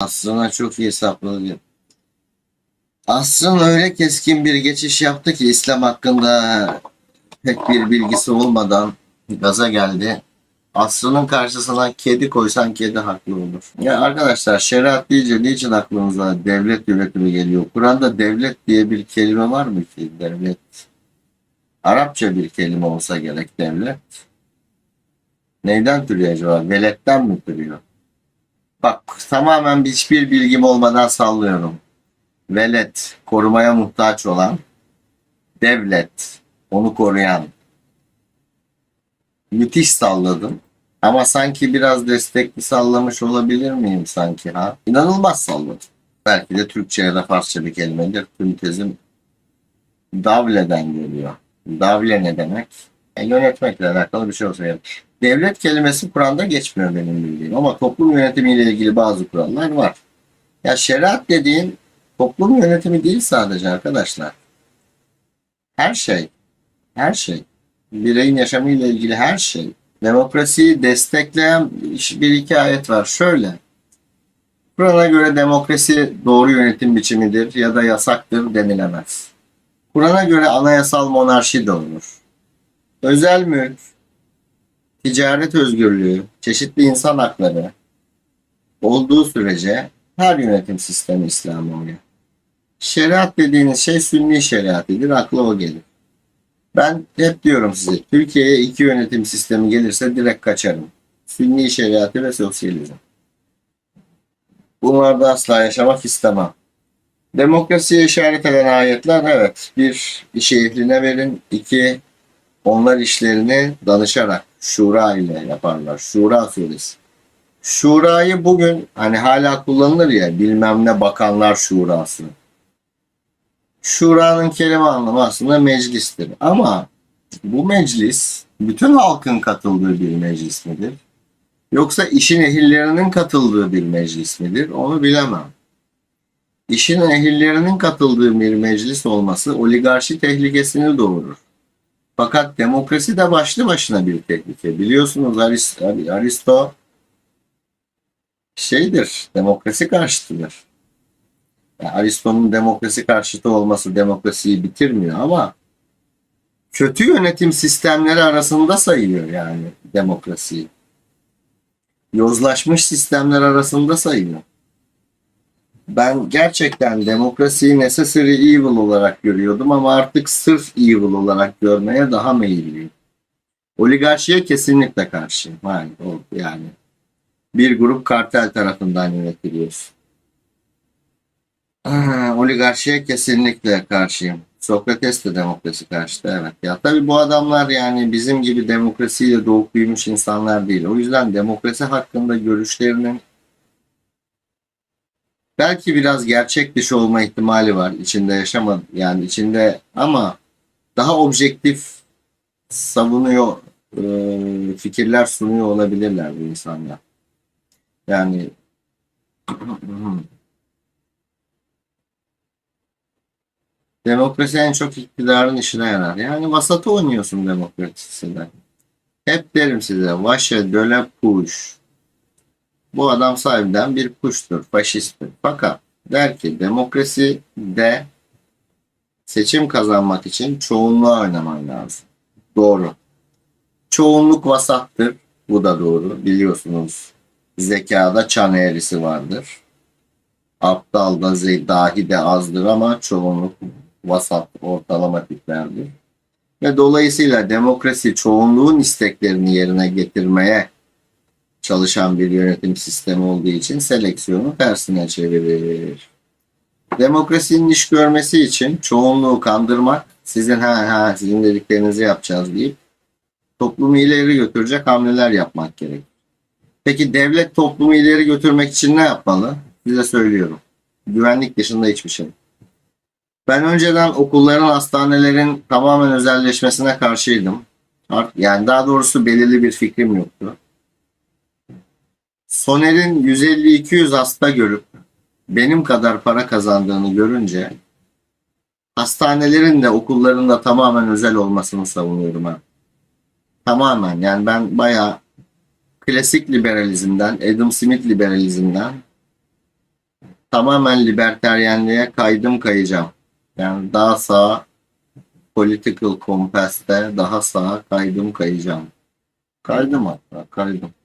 Aslına çok iyi sapladı. Asrın öyle keskin bir geçiş yaptı ki İslam hakkında pek bir bilgisi olmadan gaza geldi. Asrının karşısına kedi koysan kedi haklı olur. Ya arkadaşlar şeriat deyince niçin aklınıza devlet yönetimi geliyor? Kur'an'da devlet diye bir kelime var mı ki? Devlet. Arapça bir kelime olsa gerek devlet. Neyden türüyor acaba? Veletten mi türüyor? Bak tamamen hiçbir bilgim olmadan sallıyorum. Velet, korumaya muhtaç olan, devlet, onu koruyan. Müthiş salladım. Ama sanki biraz destekli sallamış olabilir miyim sanki ha? İnanılmaz salladım. Belki de Türkçe ya da Farsça bir kelimedir. Tüm tezim davleden geliyor. Davle ne demek? E, yönetmekle alakalı bir şey olsa gerek. Devlet kelimesi Kur'an'da geçmiyor benim bildiğim ama toplum yönetimiyle ilgili bazı kurallar var. Ya şeriat dediğin toplum yönetimi değil sadece arkadaşlar. Her şey, her şey. Bireyin yaşamıyla ilgili her şey. Demokrasiyi destekleyen bir iki ayet var. Şöyle. Kur'an'a göre demokrasi doğru yönetim biçimidir ya da yasaktır denilemez. Kur'an'a göre anayasal monarşi de olur. Özel mülk, ticaret özgürlüğü, çeşitli insan hakları olduğu sürece her yönetim sistemi İslam oluyor. Şeriat dediğiniz şey sünni şeriatıdır. Akla o gelir. Ben hep diyorum size Türkiye'ye iki yönetim sistemi gelirse direkt kaçarım. Sünni şeriatı ve sosyalizm. Bunlarda asla yaşamak istemem. Demokrasiye işaret eden ayetler evet. Bir, ehline verin. iki onlar işlerini danışarak şura ile yaparlar. Şura suresi. Şurayı bugün hani hala kullanılır ya bilmem ne bakanlar şurası. Şuranın kelime anlamı aslında meclistir. Ama bu meclis bütün halkın katıldığı bir meclis midir? Yoksa işin ehillerinin katıldığı bir meclis midir? Onu bilemem. İşin ehillerinin katıldığı bir meclis olması oligarşi tehlikesini doğurur. Fakat demokrasi de başlı başına bir tehlike. Biliyorsunuz Aristo, Aristo şeydir, demokrasi karşıtıdır. Yani Aristo'nun demokrasi karşıtı olması demokrasiyi bitirmiyor ama kötü yönetim sistemleri arasında sayıyor yani demokrasiyi. Yozlaşmış sistemler arasında sayıyor. Ben gerçekten demokrasiyi necessary evil olarak görüyordum ama artık sırf evil olarak görmeye daha meyilliyim. Oligarşiye kesinlikle karşıyım. Yani, yani bir grup kartel tarafından yönetiliyor. Ah, oligarşiye kesinlikle karşıyım. Sokrates de demokrasi karşıtı evet. Ya tabii bu adamlar yani bizim gibi demokrasiyle doğup büyümüş insanlar değil. O yüzden demokrasi hakkında görüşlerinin belki biraz gerçek dışı olma ihtimali var. İçinde yaşamadı yani içinde ama daha objektif savunuyor e, fikirler sunuyor olabilirler bu insanlar. Yani Demokrasi en çok iktidarın işine yarar. Yani vasatı oynuyorsun demokraside. Hep derim size vaşe döle puş. Bu adam sahibinden bir kuştur, faşisttir. Fakat der ki demokrasi de seçim kazanmak için çoğunluğa oynaman lazım. Doğru. Çoğunluk vasattır. Bu da doğru. Biliyorsunuz zekada çan eğrisi vardır. Aptal da dahi de azdır ama çoğunluk vasat ortalama tiplerdir. Ve dolayısıyla demokrasi çoğunluğun isteklerini yerine getirmeye çalışan bir yönetim sistemi olduğu için seleksiyonu tersine çevirir. Demokrasinin iş görmesi için çoğunluğu kandırmak, sizin ha ha sizin dediklerinizi yapacağız deyip toplumu ileri götürecek hamleler yapmak gerek. Peki devlet toplumu ileri götürmek için ne yapmalı? Size söylüyorum. Güvenlik dışında hiçbir şey. Ben önceden okulların, hastanelerin tamamen özelleşmesine karşıydım. Yani daha doğrusu belirli bir fikrim yoktu. Soner'in 150-200 hasta görüp benim kadar para kazandığını görünce hastanelerin de okulların da tamamen özel olmasını savunuyorum ha. Tamamen yani ben bayağı klasik liberalizmden, Adam Smith liberalizmden tamamen liberteryenliğe kaydım kayacağım. Yani daha sağ political compass'te daha sağa kaydım kayacağım. Kaydım hatta kaydım.